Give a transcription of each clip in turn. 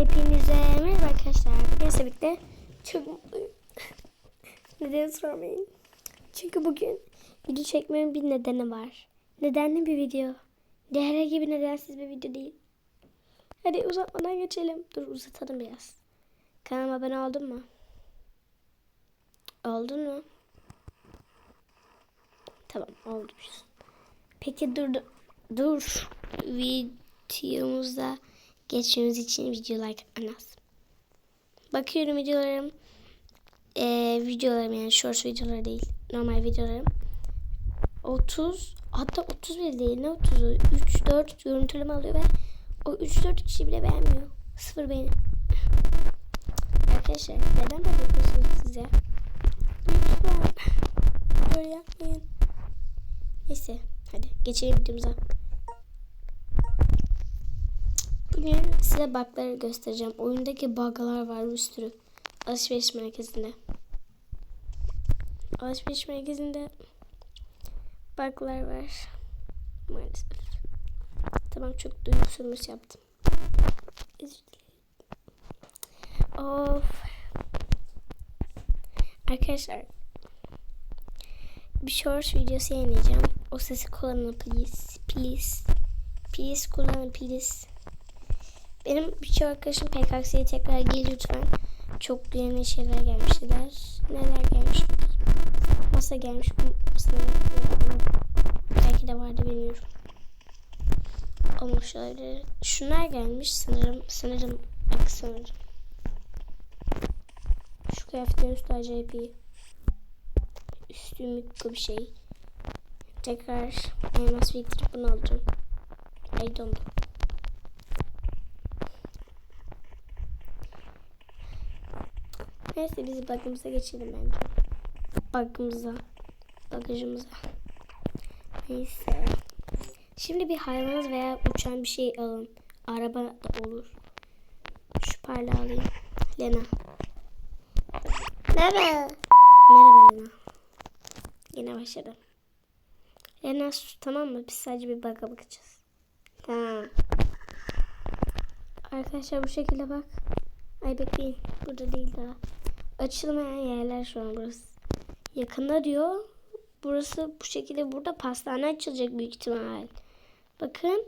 Hepinize merhaba arkadaşlar. Bugün birlikte çok mutluyum. Neden sormayın. Çünkü bugün video çekmemin bir nedeni var. Nedenli bir video. Herhangi bir nedensiz bir video değil. Hadi uzatmadan geçelim. Dur uzatalım biraz. Kanalıma abone oldun mu? Oldun mu? Tamam olmuş. Peki dur dur. Dur. Geçmemiz için video like anas. Bakıyorum videolarım. Ee, videolarım yani short videoları değil. Normal videolarım. 30 hatta 31 değil ne 30'u 3 4 görüntüleme alıyor ve o 3 4 kişi bile beğenmiyor. Sıfır beğeni. Arkadaşlar neden böyle yapıyorsunuz siz ya? Lütfen. Böyle yapmayın. Neyse hadi geçelim videomuza. Bugün size bug'ları göstereceğim. Oyundaki bug'lar var bir sürü. Alışveriş merkezinde. Alışveriş merkezinde bug'lar var. Maalesef. Tamam çok duygusuz yaptım. Of. Arkadaşlar bir short videosu yayınlayacağım. O sesi kullanın please. Please. Please kullanın please. Benim birçok arkadaşım PKX'ye tekrar gel lütfen. Çok yeni şeyler gelmişler. Neler gelmiş? Masa gelmiş. Belki de vardı bilmiyorum. Olmuş olabilir. Şunlar gelmiş sanırım. Sanırım. Bak sanırım. Şu kıyafetlerin üstü acayip iyi. Üstü mükemmel bir şey. Tekrar elmas biriktirip bunu alacağım. I don't know. Neyse biz bagımıza geçelim bence. Bagımıza. Bagajımıza. Neyse. Şimdi bir hayvanız veya uçan bir şey alın. Araba da olur. Şu parla alayım. Lena. Merhaba. Merhaba Lena. Yine başladım. Lena sus tamam mı? Biz sadece bir baga bakacağız. Ha. Arkadaşlar bu şekilde bak. Ay bekleyin. Burada değil daha. Açılmayan yerler şu an burası. Yakında diyor. Burası bu şekilde burada pastane açılacak büyük ihtimal. Bakın.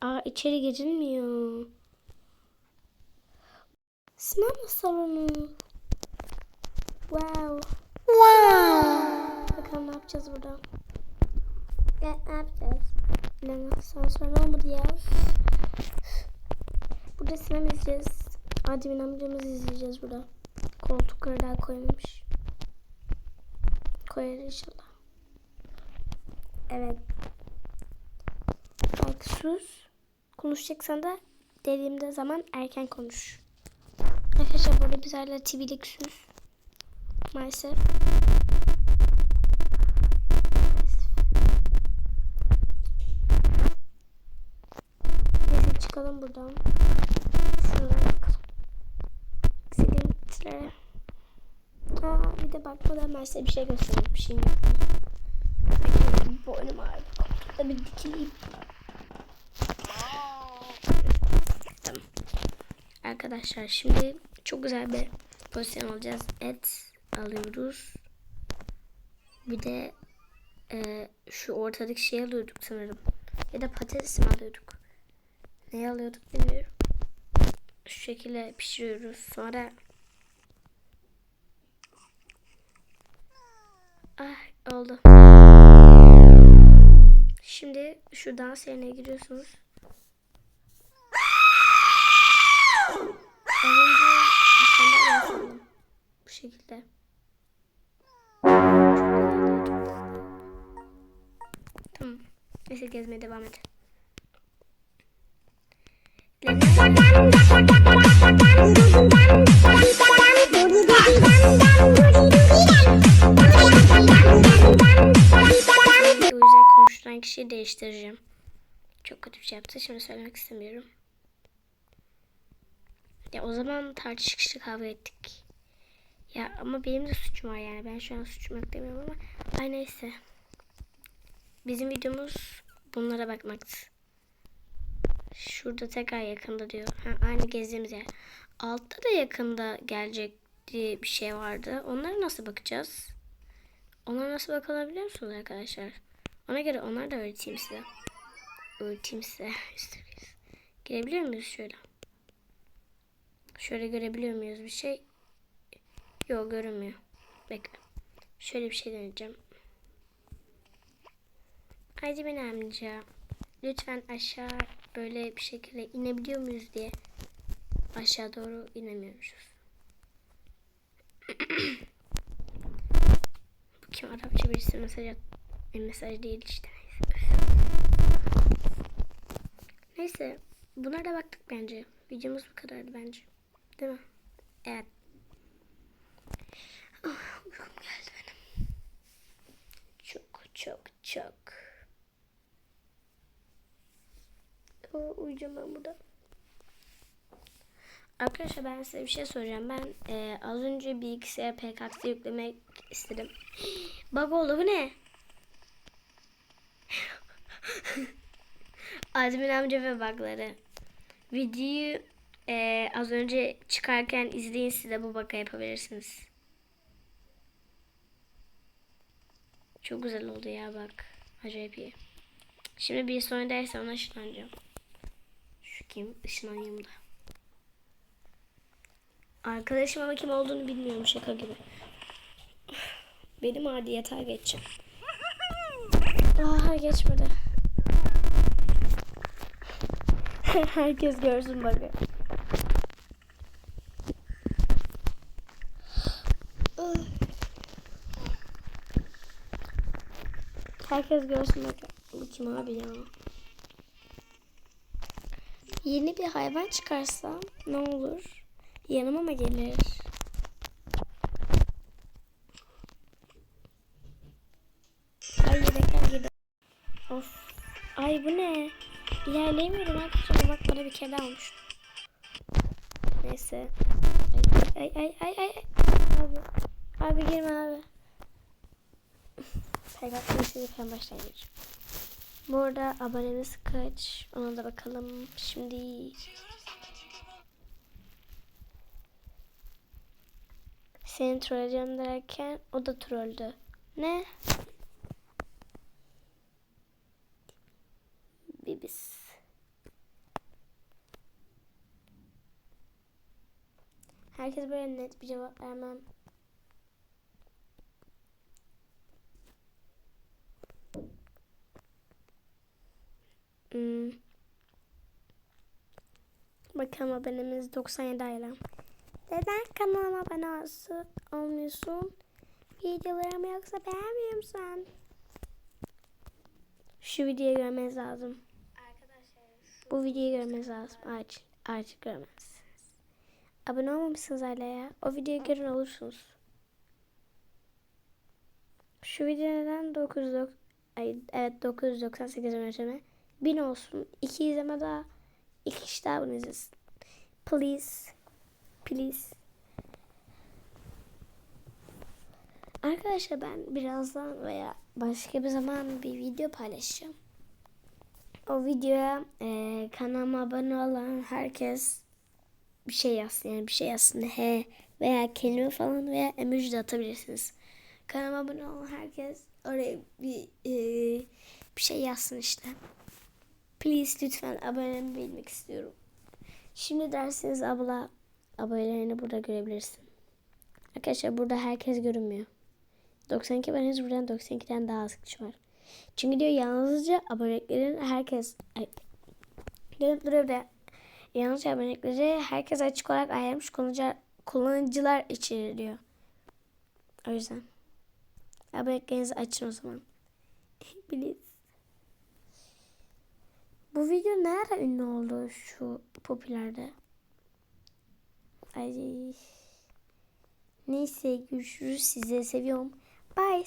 Aa içeri girilmiyor. Sinema salonu. Wow. Wow. Bakalım ne yapacağız burada. Ne yapacağız? Ne asansör olmadı ya. Burada sinema izleyeceğiz. Admin amcamızı izleyeceğiz burada. Koltukları daha koymamış. Koyar inşallah. Evet. Bak sus. Konuşacaksan da dediğimde zaman erken konuş. Arkadaşlar burada biz hala TV'lik sus. Maalesef. Neyse çıkalım buradan. Şuradan Silintitlere. Aa, bir de bak burada ben size bir şey göstereyim. Bir şey yok. Boynum ağrıyor. Koltukta bir dikileyim. Tamam. Arkadaşlar şimdi çok güzel bir pozisyon alacağız. Et alıyoruz. Bir de e, şu ortadaki şey alıyorduk sanırım. Ya da patates mi alıyorduk? Ne alıyorduk bilmiyorum. Şu şekilde pişiriyoruz. Sonra Ah oldu. Şimdi şu dans yerine giriyorsunuz. Bu şekilde. Tamam. Neyse gezmeye devam edelim. O değiştireceğim. Çok kötü bir şey yaptı. Şimdi söylemek istemiyorum. Ya o zaman tartışıklı kavga ettik. Ya ama benim de suçum var yani. Ben şu an suçum yok demiyorum ama. Ay neyse. Bizim videomuz bunlara bakmaktı. Şurada tekrar yakında diyor. Ha, aynı gezdiğimiz yer. Altta da yakında gelecek diye bir şey vardı. Onlara nasıl bakacağız? Onlara nasıl bakılabiliyor musunuz arkadaşlar? Ona göre onları da öğreteyim size. Öğreteyim size. Girebiliyor muyuz şöyle? Şöyle görebiliyor muyuz bir şey? Yok görünmüyor. Bekle. Şöyle bir şey deneyeceğim. Hadi ben amca. Lütfen aşağı böyle bir şekilde inebiliyor muyuz diye. Aşağı doğru inemiyormuşuz. Bu kim Arapça birisi mesaj at. E, mesaj değil işte. Neyse. Buna da baktık bence. Videomuz bu kadardı bence. Değil mi? Evet. Oh, uykum geldi benim. Çok çok çok. Oh, uyuyacağım ben burada. Arkadaşlar ben size bir şey soracağım. Ben e, az önce bilgisayar PKX'i yüklemek istedim. Bug oldu bu ne? Azmin amca ve bugları. Videoyu e, az önce çıkarken izleyin siz de bu bug'ı yapabilirsiniz. Çok güzel oldu ya bak. Acayip iyi. Şimdi bir sonraki derse ona ışınlanacağım. Şu kim? Işınlanayım da. Arkadaşım ama kim olduğunu bilmiyorum şaka gibi. Benim adi yatağa geçeceğim. Aa geçmedi. Herkes görsün bakın. Herkes görsün bakın. Bu kim abi ya? Yeni bir hayvan çıkarsam ne olur? Yanıma mı gelir? Ay yedekler girdi. Of. Ay bu ne? İlerleyemiyorum arkadaşlar. Bak bana bir kere almış. Neyse. Ay ay ay ay. Abi. Abi girme abi. Peygamber sen başlayacağım. Bu arada abonemiz kaç? Ona da bakalım. Şimdi seni trolleyeceğim derken o da trolldü. Ne? Herkes böyle net bir cevap vermem. Hmm. Bakalım abonemiz 97 aile. Neden kanalıma abone olmuyorsun? Videolarımı yoksa beğenmiyor musun? Şu videoyu görmeniz lazım. Bu videoyu görmeniz lazım. Acil. Acil görmelisiniz. Abone olmamışsınız hala ya. O videoyu görün olursunuz. Şu video neden 900 ay, evet 998 önerme. 1000 olsun. 2 izleme daha. 2 kişi daha bunu izlesin. Please. Please. Arkadaşlar ben birazdan veya başka bir zaman bir video paylaşacağım. O videoya e, kanalıma abone olan herkes bir şey yazsın. Yani bir şey yazsın. He veya kelime falan veya emoji de atabilirsiniz. Kanalıma abone olan herkes oraya bir, e, bir şey yazsın işte. Please lütfen abone bilmek istiyorum. Şimdi derseniz abla abonelerini burada görebilirsin. Arkadaşlar burada herkes görünmüyor. 92 aboneniz buradan 92'den daha az kişi var. Çünkü diyor yalnızca aboneliklerin herkes ay, gelip duruyor yalnızca abonelikleri herkes açık olarak ayırmış kullanıcılar, kullanıcılar için diyor. O yüzden. Aboneliklerinizi açın o zaman. Please. Bu video nerede ünlü oldu şu popülerde? Ay. Neyse görüşürüz. Size seviyorum. Bye.